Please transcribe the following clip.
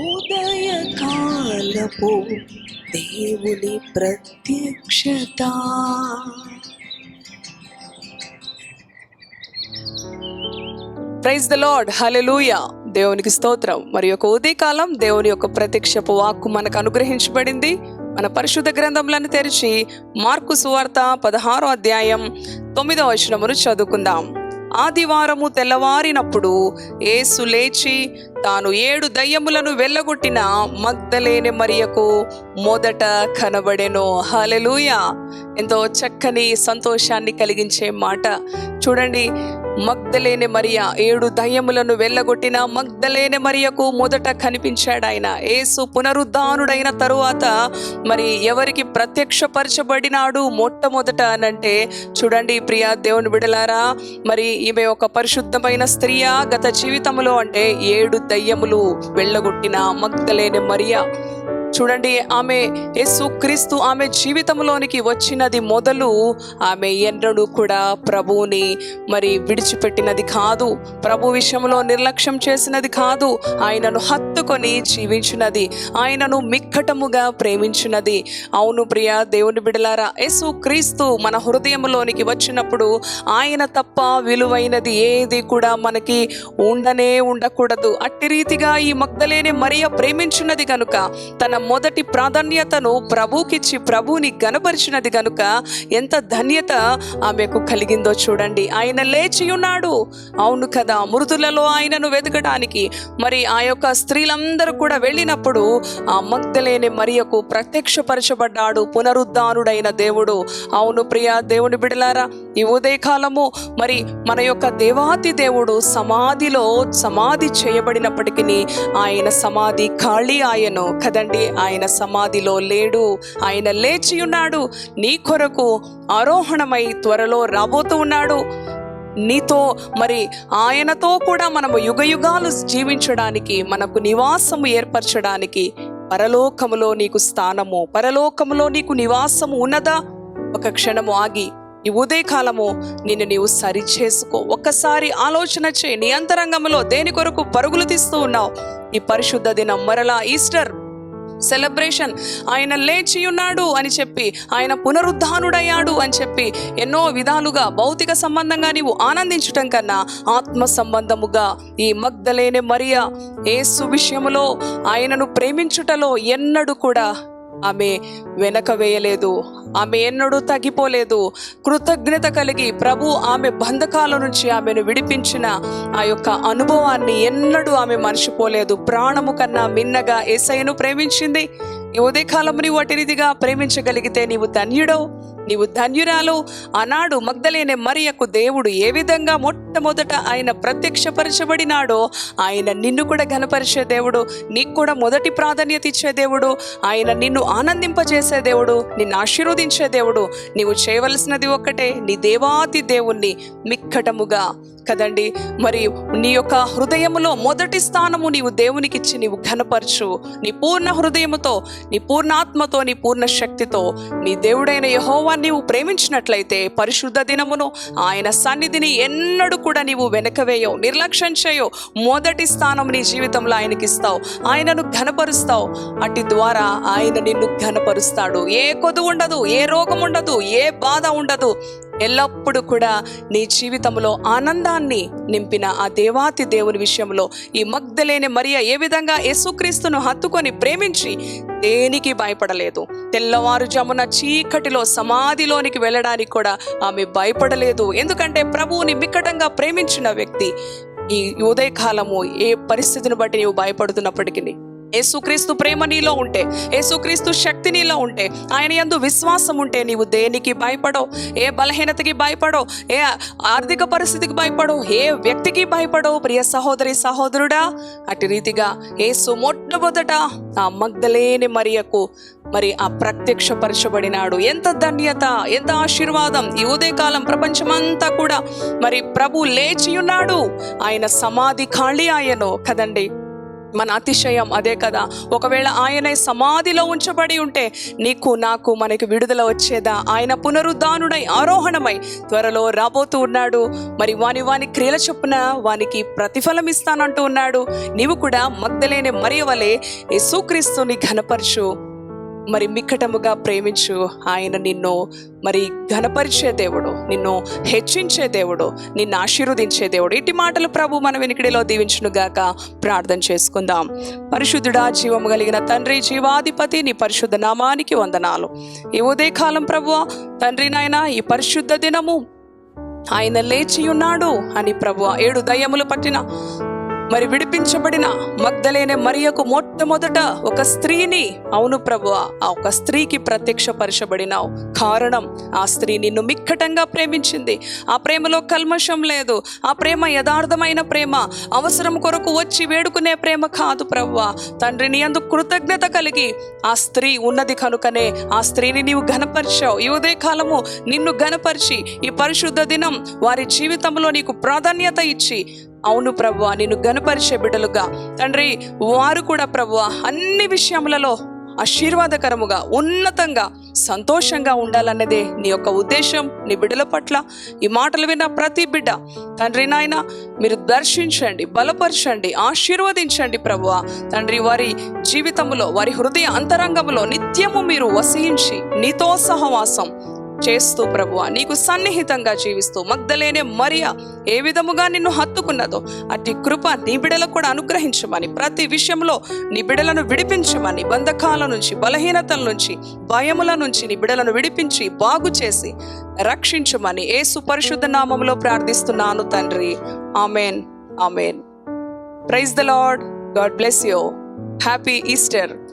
ఉదయకాలపు దేవుని ప్రత్యక్షత. Praise the Lord. హల్లెలూయా. దేవునికి స్తోత్రం. మరి యొక్క ఉదయకాలం దేవుని యొక్క ప్రత్యక్షపు వాక్కు మనకు అనుగ్రహించబడింది. మన పరిశుద్ధ గ్రంథములను తెరిచి మార్కు సువార్త పదహారో అధ్యాయం తొమ్మిదో వచనమును చదువుకుందాం. ఆదివారము తెల్లవారినప్పుడు ఏసు లేచి తాను ఏడు దయ్యములను వెళ్ళగొట్టిన మగ్ధలేని మరియకు మొదట కనబడెను. హలెలూయ ఎంతో చక్కని సంతోషాన్ని కలిగించే మాట. చూడండి మగ్ధలేని మరియ. ఏడు దయ్యములను వెళ్ళగొట్టిన మగ్ధలేని మరియకు మొదట కనిపించాడు ఆయన. ఏసు పునరుద్ధానుడైన తరువాత మరి ఎవరికి ప్రత్యక్షపరచబడినాడు మొట్టమొదట అనంటే చూడండి ప్రియా దేవుని బిడలారా మరి ఈమె ఒక పరిశుద్ధమైన స్త్రీయా గత జీవితంలో అంటే ఏడు దయ్యములు వెళ్ళగొట్టిన మగ్ధలేని మరియ. చూడండి ఆమె యేసు క్రీస్తు ఆమె జీవితంలోనికి వచ్చినది మొదలు ఆమె ఎన్నడూ కూడా ప్రభువుని మరి విడిచిపెట్టినది కాదు. ప్రభు విషయంలో నిర్లక్ష్యం చేసినది కాదు. ఆయనను హత్తుకొని జీవించినది ఆయనను మిక్కటముగా ప్రేమించినది. అవును ప్రియ దేవుని బిడలారా యేసు క్రీస్తు మన హృదయంలోనికి వచ్చినప్పుడు ఆయన తప్ప విలువైనది ఏది కూడా మనకి ఉండనే ఉండకూడదు. అట్టి రీతిగా ఈ మగ్ధలేని మరియ ప్రేమించినది కనుక తన మొదటి ప్రాధాన్యతను ప్రభుకిచ్చి ప్రభుని గనపరిచినది కనుక ఎంత ధన్యత ఆమెకు కలిగిందో చూడండి. ఆయన లేచి ఉన్నాడు అవును కదా మృతులలో ఆయనను వెతకడానికి మరి ఆ యొక్క స్త్రీలందరూ కూడా వెళ్ళినప్పుడు ఆ మగ్ధలేని మరియకు ప్రత్యక్షపరచబడ్డాడు పునరుద్ధానుడైన దేవుడు. అవును ప్రియ దేవుని బిడలారా ఈ ఉదయకాలము మరి మన యొక్క దేవాతి దేవుడు సమాధిలో సమాధి చేయబడినప్పటికీ ఆయన సమాధి ఖాళీ ఆయను కదండి. ఆయన సమాధిలో లేడు ఆయన లేచి ఉన్నాడు. నీ కొరకు ఆరోహణమై త్వరలో రాబోతూ ఉన్నాడు. నీతో మరి ఆయనతో కూడా మనము యుగ యుగాలు జీవించడానికి మనకు నివాసము ఏర్పరచడానికి పరలోకములో నీకు స్థానము పరలోకములో నీకు నివాసము ఉన్నదా? ఒక క్షణము ఆగి ఈ ఉదయకాలము నిన్ను నీవు సరి చేసుకో ఒక్కసారి ఆలోచన చేయి నీ అంతరంగంలో దేని కొరకు పరుగులు తీస్తూ ఉన్నావు? ఈ పరిశుద్ధ దినం మరలా ఈస్టర్ సెలబ్రేషన్. ఆయన లేచి ఉన్నాడు అని చెప్పి ఆయన పునరుద్ధానుడయ్యాడు అని చెప్పి ఎన్నో విధాలుగా భౌతిక సంబంధంగా నీవు ఆనందించటం కన్నా ఆత్మ సంబంధముగా ఈ మగ్ధలేని మరియ ఏసు విషయములో ఆయనను ప్రేమించుటలో ఎన్నడూ కూడా ఆమె వెనక వేయలేదు. ఆమె ఎన్నడూ తగ్గిపోలేదు. కృతజ్ఞత కలిగి ప్రభు ఆమె బంధకాల నుంచి ఆమెను విడిపించిన ఆ యొక్క అనుభవాన్ని ఎన్నడూ ఆమె మర్చిపోలేదు. ప్రాణము కన్నా మిన్నగా ఏసయ్యను ప్రేమించింది. ఉదయకాలం నీవు అటు రీతిగా ప్రేమించగలిగితే నీవు ధన్యుడవు. నీవు ధన్యురాలు. ఆనాడు మగ్ధలేని మరియకు దేవుడు ఏ విధంగా మొట్టమొదట ఆయన ప్రత్యక్షపరచబడినాడో ఆయన నిన్ను కూడా ఘనపరిచే దేవుడు నీకు కూడా మొదటి ప్రాధాన్యత ఇచ్చే దేవుడు ఆయన నిన్ను ఆనందింపజేసే దేవుడు నిన్ను ఆశీర్వదించే దేవుడు. నీవు చేయవలసినది ఒక్కటే నీ దేవాతి దేవుణ్ణి మిక్కటముగా. కదండి? మరి నీ యొక్క హృదయములో మొదటి స్థానము నీవు దేవునికి ఇచ్చి నీవు ఘనపరచు. నీ పూర్ణ హృదయముతో నీ పూర్ణాత్మతో నీ పూర్ణ శక్తితో నీ దేవుడైన యహోవా నీవు ప్రేమించినట్లయితే పరిశుద్ధ దినమును ఆయన సన్నిధిని ఎన్నడూ కూడా నీవు వెనకవేయవు నిర్లక్ష్యం చేయవు. మొదటి స్థానం నీ జీవితంలో ఆయనకి ఇస్తావు ఆయనను ఘనపరుస్తావు. అటు ద్వారా ఆయన నిన్ను ఘనపరుస్తాడు. ఏ కొదు ఉండదు ఏ రోగం ఉండదు ఏ బాధ ఉండదు. ఎల్లప్పుడూ కూడా నీ జీవితంలో ఆనందాన్ని నింపిన ఆ దేవాతి దేవుని విషయంలో ఈ మగ్ధలేని మరియ ఏ విధంగా యేసుక్రీస్తును హత్తుకొని ప్రేమించి దేనికి భయపడలేదు. తెల్లవారుజామున చీకటిలో సమాధిలోనికి వెళ్ళడానికి కూడా ఆమె భయపడలేదు. ఎందుకంటే ప్రభువుని మిక్కటంగా ప్రేమించిన వ్యక్తి ఈ ఉదయకాలము ఏ పరిస్థితిని బట్టి నీవు భయపడుతున్నప్పటికీ యేసుక్రీస్తు ప్రేమ నీలో ఉంటే యేసుక్రీస్తు శక్తి నీలో ఉంటే ఆయన ఎందు విశ్వాసం ఉంటే నీవు దేనికి భయపడో ఏ బలహీనతకి భయపడో ఏ ఆర్థిక పరిస్థితికి భయపడో ఏ వ్యక్తికి భయపడో ప్రియ సహోదరి సహోదరుడా అటు రీతిగా యేసు మొట్టమొదట ఆ మగ్ధలేని మరియకు మరి ఆ ప్రత్యక్షపరచబడినాడు. ఎంత ధన్యత ఎంత ఆశీర్వాదం ఈ ఉదయకాలం ప్రపంచమంతా కూడా మరి ప్రభు లేచి ఉన్నాడు ఆయన సమాధి ఖాళీ ఆయను కదండి? మన అతిశయం అదే కదా. ఒకవేళ ఆయనే సమాధిలో ఉంచబడి ఉంటే నీకు నాకు మనకి విడుదల వచ్చేదా? ఆయన పునరుద్ధానుడై ఆరోహణమై త్వరలో రాబోతూ ఉన్నాడు. మరి వాని వాని క్రియల చొప్పున వానికి ప్రతిఫలం ఇస్తానంటూ ఉన్నాడు. నీవు కూడా మగ్ధలేని మరియవలే యేసుక్రీస్తుని ఘనపరచు. మరి మిక్కటముగా ప్రేమించు ఆయన నిన్ను మరి ఘనపరిచే దేవుడు నిన్ను హెచ్చించే దేవుడు నిన్ను ఆశీర్వదించే దేవుడు. ఇటు మాటలు ప్రభు మన వెనుకడిలో దీవించునుగాక ప్రార్థన చేసుకుందాం. పరిశుద్ధుడా జీవము కలిగిన తండ్రి జీవాధిపతి నీ పరిశుద్ధ నామానికి వందనాలు. ఈ ఉదయకాలం ప్రభు తండ్రి నాయన ఈ పరిశుద్ధ దినము ఆయన లేచి ఉన్నాడు అని ప్రభు ఏడు దయ్యములు పట్టిన మరి విడిపించబడిన మగ్ధలేనే మరియకు మొట్టమొదట ఒక స్త్రీని. అవును ప్రభు ఆ ఒక స్త్రీకి ప్రత్యక్షపరచబడినావు. కారణం ఆ స్త్రీ నిన్ను మిక్కటంగా ప్రేమించింది. ఆ ప్రేమలో కల్మషం లేదు. ఆ ప్రేమ యథార్థమైన ప్రేమ. అవసరం కొరకు వచ్చి వేడుకునే ప్రేమ కాదు ప్రవ్వ తండ్రిని అందుకు కృతజ్ఞత కలిగి ఆ స్త్రీ ఉన్నది కనుకనే ఆ స్త్రీని నీవు ఘనపరిచావు. ఈ ఉదయ కాలము నిన్ను ఘనపరిచి ఈ పరిశుద్ధ దినం వారి జీవితంలో నీకు ప్రాధాన్యత ఇచ్చి అవును ప్రభు నేను గనపరిచే బిడ్డలుగా. తండ్రి వారు కూడా ప్రభు అన్ని విషయములలో ఆశీర్వాదకరముగా ఉన్నతంగా సంతోషంగా ఉండాలన్నదే నీ యొక్క ఉద్దేశం నీ బిడ్డల పట్ల. ఈ మాటలు విన్న ప్రతి బిడ్డ తండ్రి నాయన మీరు దర్శించండి బలపరచండి ఆశీర్వదించండి ప్రభు. తండ్రి వారి జీవితంలో వారి హృదయ అంతరంగంలో నిత్యము మీరు వసించి నీతో సహవాసం చేస్తూ ప్రభువ నీకు సన్నిహితంగా జీవిస్తూ మగ్ధలేనే మరియా ఏ విధముగా నిన్ను హత్తుకున్నదో అట్టి కృప నీ బిడలకు కూడా అనుగ్రహించమని ప్రతి విషయంలో నీ బిడలను విడిపించమని బంధకాల నుంచి బలహీనతల నుంచి భయముల నుంచి నీ బిడలను విడిపించి బాగు చేసి రక్షించమని ఏ సుపరిశుద్ధ నామంలో ప్రార్థిస్తున్నాను తండ్రి. Amen. Amen. Praise the Lord. God bless you. Happy Easter.